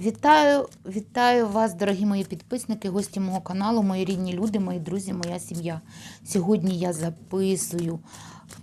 Вітаю, вітаю вас, дорогі мої підписники, гості мого каналу, мої рідні люди, мої друзі, моя сім'я. Сьогодні я записую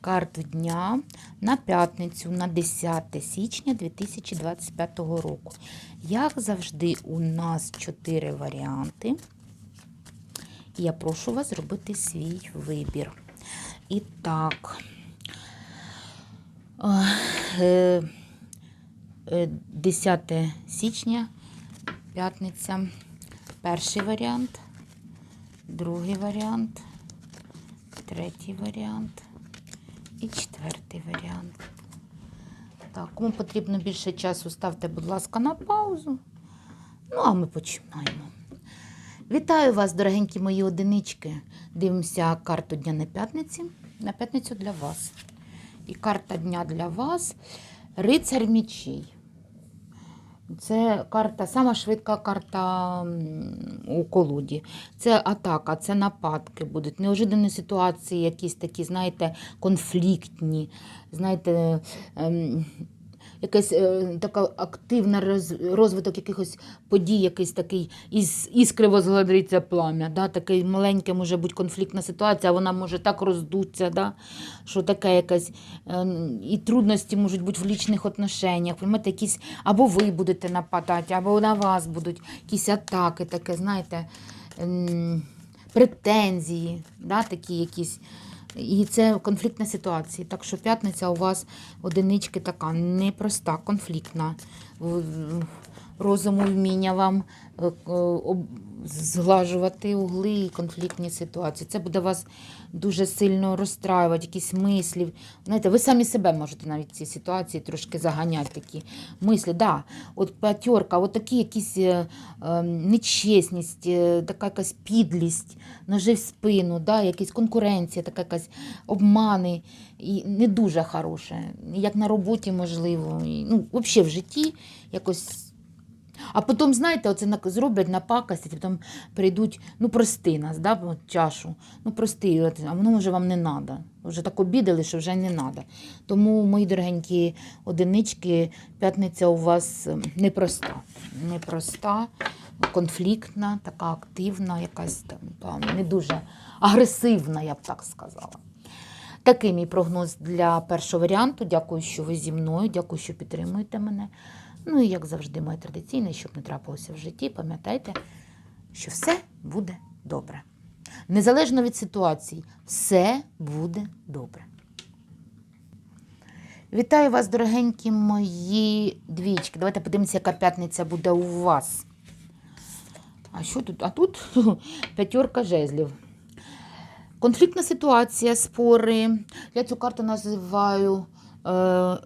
карту дня на п'ятницю, на 10 січня 2025 року. Як завжди, у нас чотири варіанти. І я прошу вас зробити свій вибір. І так. Е, е, 10 січня, п'ятниця. Перший варіант, другий варіант, третій варіант і четвертий варіант. Так, кому потрібно більше часу, ставте, будь ласка, на паузу. Ну, а ми починаємо. Вітаю вас, дорогенькі мої одинички. Дивимося карту дня на п'ятниці. На п'ятницю для вас. І карта дня для вас Рицар мічей. Це карта, сама швидка карта у колоді. Це атака, це нападки будуть. Неожиданні ситуації, якісь такі, знаєте, конфліктні, знаєте, ем, якась е, така активна роз, розвиток якихось подій, якийсь такий із, іскриво згладриться плам'я. Да? Такий маленьке може бути конфліктна ситуація, вона може так роздуться, да? що таке якась е, і трудності можуть бути в лічних отношеннях. Понимаєте, якісь або ви будете нападати, або на вас будуть якісь атаки, таке, знаєте, ем, претензії, да? такі якісь. І це конфліктна ситуація. Так що п'ятниця у вас одинички така непроста, конфліктна. Розуму вміння вам е, е, зглажувати угли і конфліктні ситуації. Це буде вас дуже сильно розстраювати, якісь мислі. Знаєте, ви самі себе можете навіть в цій ситуації трошки заганяти такі мислі. Да, от п'ятерка, от такі якісь е, нечесність, така якась підлість, ножи в спину, да, якась конкуренція, така якась обмани. І не дуже хороше. Як на роботі, можливо. І, ну, взагалі в житті якось. А потім, знаєте, оце зроблять напакость, і потім прийдуть, ну прости нас, да, чашу. Ну прости, а воно вже вам не треба. Вже так обідали, що вже не треба. Тому, мої дорогенькі одинички, п'ятниця у вас е, непроста. Непроста, конфліктна, така активна, якась там не дуже агресивна, я б так сказала. Такий мій прогноз для першого варіанту. Дякую, що ви зі мною, дякую, що підтримуєте мене. Ну і як завжди, моє традиційне, щоб не трапилося в житті, пам'ятайте, що все буде добре. Незалежно від ситуації, все буде добре. Вітаю вас, дорогенькі мої двічки. Давайте подивимося, яка п'ятниця буде у вас. А що тут? А тут п'ятерка жезлів. Конфліктна ситуація, спори. Я цю карту називаю е,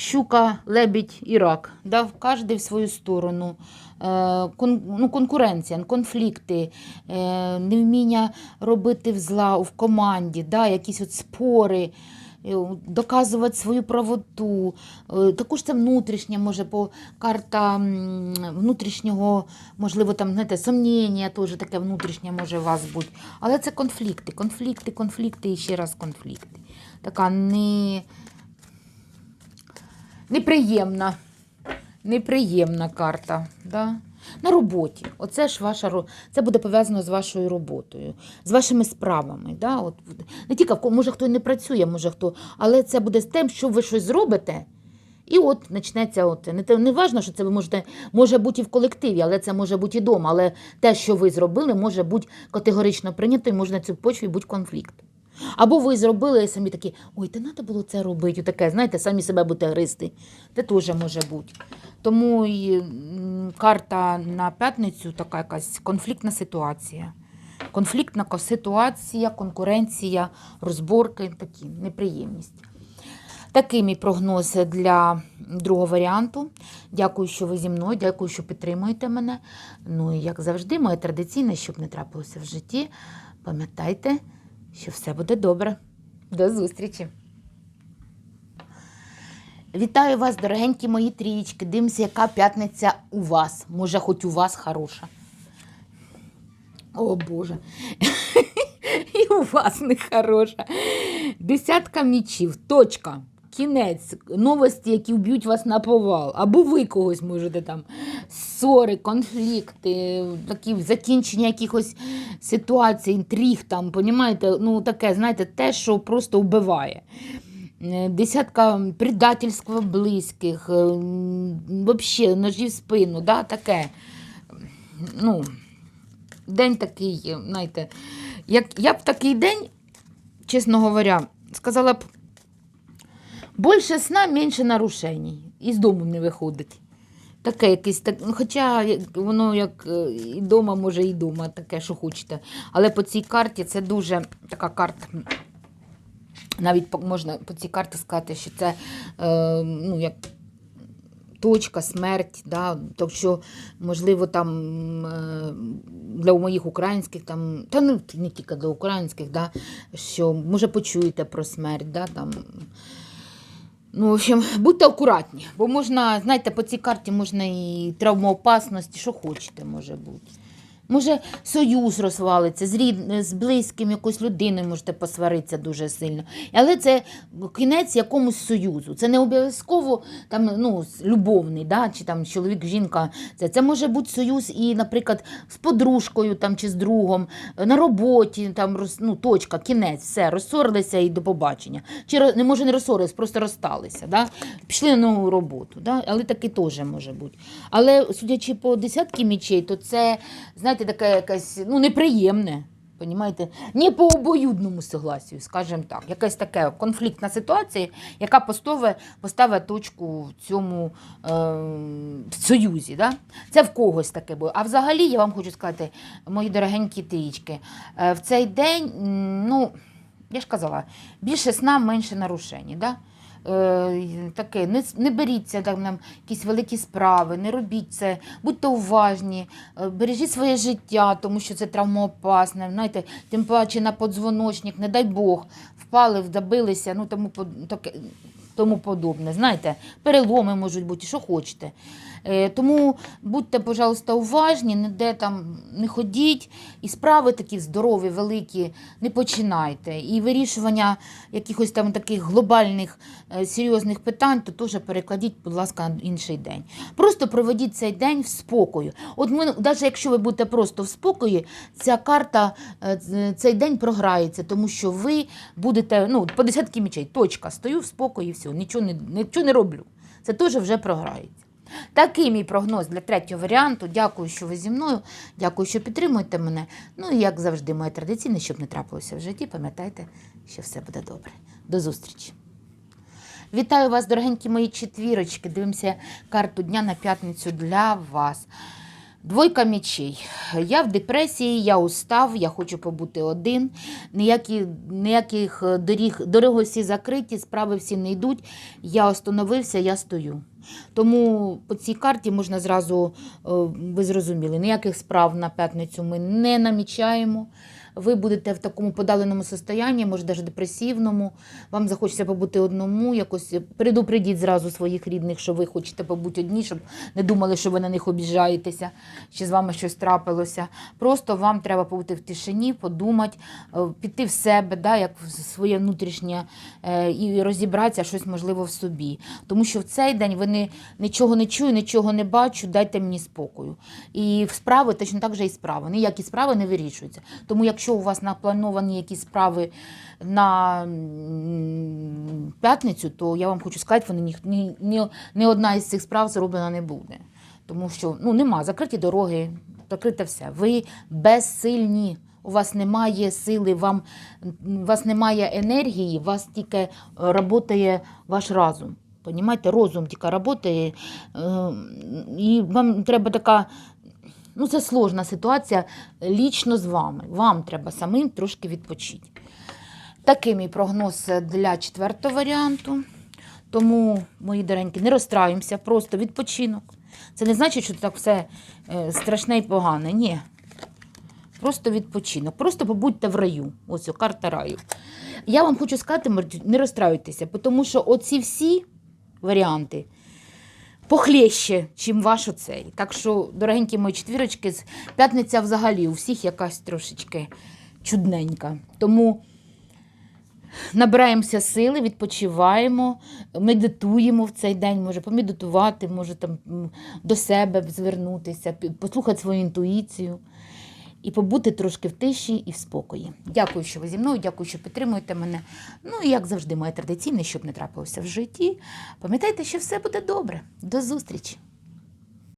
щука, лебідь і рак. Да? Кожен в свою сторону. Е, кон, ну, конкуренція, конфлікти, е, невміння робити зла в команді, да? якісь от спори. е, Доказувати свою правоту. Також це внутрішнє, може, по карта внутрішнього, можливо, там, знаєте, сумніння теж таке внутрішнє може у вас бути. Але це конфлікти, конфлікти, конфлікти і ще раз конфлікти. Така не... неприємна, неприємна карта. Да? На роботі. Оце ж ваша це буде пов'язано з вашою роботою, з вашими справами. Да? От, не тільки може хто не працює, може хто, але це буде з тим, що ви щось зробите. І от почнеться от не не важно, що це ви можете може бути і в колективі, але це може бути і вдома. Але те, що ви зробили, може бути категорично прийнято, і може на цій почві бути конфлікт. Або ви зробили і самі такі, ой, та треба було це робити. Таке, знаєте, самі себе будете гристи. Це теж може бути. Тому і, карта на п'ятницю така якась конфліктна ситуація. Конфліктна ситуація, конкуренція, розборки, такі неприємність. Такий мій прогноз для другого варіанту. Дякую, що ви зі мною, дякую, що підтримуєте мене. Ну і як завжди, моє традиційне, щоб не трапилося в житті. Пам'ятайте, що все буде добре. До зустрічі! Вітаю вас, дорогенькі мої трієчки. Дивимося, яка п'ятниця у вас. Може, хоч у вас хороша. О Боже. І у вас не хороша. Десятка мічів. Точка. кінець, новості, які вб'ють вас на повал. Або ви когось можете там ссори, конфлікти, такі закінчення якихось ситуацій, інтриг там, понімаєте? Ну, таке, знаєте, те, що просто вбиває. Е, Десятка предательства близьких, е, вообще ножі в спину, да, таке. Ну, день такий, знаєте, як я б такий день, чесно говоря, сказала б, більше сна, менше нарушень. Із дому не виходить. Таке якесь, так, ну, хоча воно як е, і дома, може, і дома, таке, що хочете. Але по цій карті це дуже така карта. Навіть можна по цій карті сказати, що це е, ну, як точка, смерть. Да? Так що, можливо, там е, для моїх українських, там, та ну, не тільки для українських, да? що може почуєте про смерть. Да? Там, Ну, в общем, будьте акуратні, бо можна, знаєте, по цій карті можна і травмоопасності, що хочете, може бути. Може, союз розвалиться, з, рід... з близьким якоюсь людиною можете посваритися дуже сильно. Але це кінець якомусь союзу. Це не обов'язково там, ну, любовний, да? чи там чоловік, жінка. Це, це може бути союз і, наприклад, з подружкою там, чи з другом, е, на роботі, там, ну, точка, кінець, все, розсорилися і до побачення. Чи не може не розсорились, просто розсталися. Да? Пішли на нову роботу. Да? Але таке теж може бути. Але судячи по десятки мічей, то це, знаєте, таке якесь ну, неприємне. Понімаєте? Не по обоюдному согласію, скажімо так. Якась така конфліктна ситуація, яка поставить, поставить точку в цьому е, в союзі. Да? Це в когось таке було. А взагалі, я вам хочу сказати, мої дорогенькі тиїчки, е, в цей день, ну, я ж казала, більше сна, менше нарушень. Да? Е, таке, не, не беріться там, нам якісь великі справи, не робіть це, будьте уважні, е, бережіть своє життя, тому що це травмоопасне. Знаєте, тим паче на подзвоночник, не дай Бог, впали, вдабилися, ну тому таке. Тому подобне. Знаєте, переломи можуть бути, що хочете. Е, тому будьте, пожалуйста, уважні, ніде там не ходіть, і справи такі здорові, великі, не починайте. І вирішування якихось там таких глобальних е, серйозних питань, то теж перекладіть, будь ласка, на інший день. Просто проведіть цей день в спокою. От ми, навіть якщо ви будете просто в спокої, ця карта е, цей день програється, тому що ви будете ну, по десятки мічей, точка, стою в спокої, все, нічого не, нічого не роблю. Це теж вже програється. Такий мій прогноз для третього варіанту. Дякую, що ви зі мною. Дякую, що підтримуєте мене. Ну і як завжди, моє традиційне, щоб не трапилося в житті, пам'ятайте, що все буде добре. До зустрічі! Вітаю вас, дорогенькі мої четвірочки. Дивимося карту дня на п'ятницю для вас. Двойка мічей. Я в депресії, я устав, я хочу побути один. Ніякі, ніяких е, доріг, дороги всі закриті, справи всі не йдуть. Я остановився, я стою. Тому по цій карті можна зразу, е, ви зрозуміли, ніяких справ на п'ятницю ми не намічаємо. Ви будете в такому подаленому состоянні, може навіть депресивному. Вам захочеться побути одному, якось предупредіть зразу своїх рідних, що ви хочете побути одні, щоб не думали, що ви на них обіжаєтеся, чи з вами щось трапилося. Просто вам треба побути в тишині, подумати, е, піти в себе, да, як в своє внутрішнє, е, і розібратися щось можливо в собі. Тому що в цей день ви не, нічого не чую, нічого не бачу, дайте мені спокою. І справи точно так же і справи. Ніякі справи не вирішуються. Тому якщо у вас наплановані якісь справи на п'ятницю, то я вам хочу сказати, вони ні, ні, ні, ні одна із цих справ зроблена не буде. Тому що ну, нема, закриті дороги, закрите все. Ви безсильні. У вас немає сили, вам, у вас немає енергії, у вас тільки працює ваш розум. Понімаєте, розум тільки працює, е, і вам треба така Ну, це сложна ситуація лічно з вами. Вам треба самим трошки відпочити. Такий мій прогноз для четвертого варіанту. Тому, мої доренькі, не розстраюємося, просто відпочинок. Це не значить, що так все е, страшне і погане. Ні. Просто відпочинок. Просто побудьте в раю. Ось о, карта раю. Я вам хочу сказати, не розстраюйтеся, тому що оці всі варіанти похлеще, чим ваш оцей. Так що, дорогенькі мої четвірочки, п'ятниця взагалі у всіх якась трошечки чудненька. Тому набираємося сили, відпочиваємо, медитуємо в цей день, може помедитувати, може там до себе звернутися, послухати свою інтуїцію і побути трошки в тиші і в спокої. Дякую, що ви зі мною, дякую, що підтримуєте мене. Ну і як завжди, моє традиційне, щоб не трапилося в житті. Пам'ятайте, що все буде добре. До зустрічі!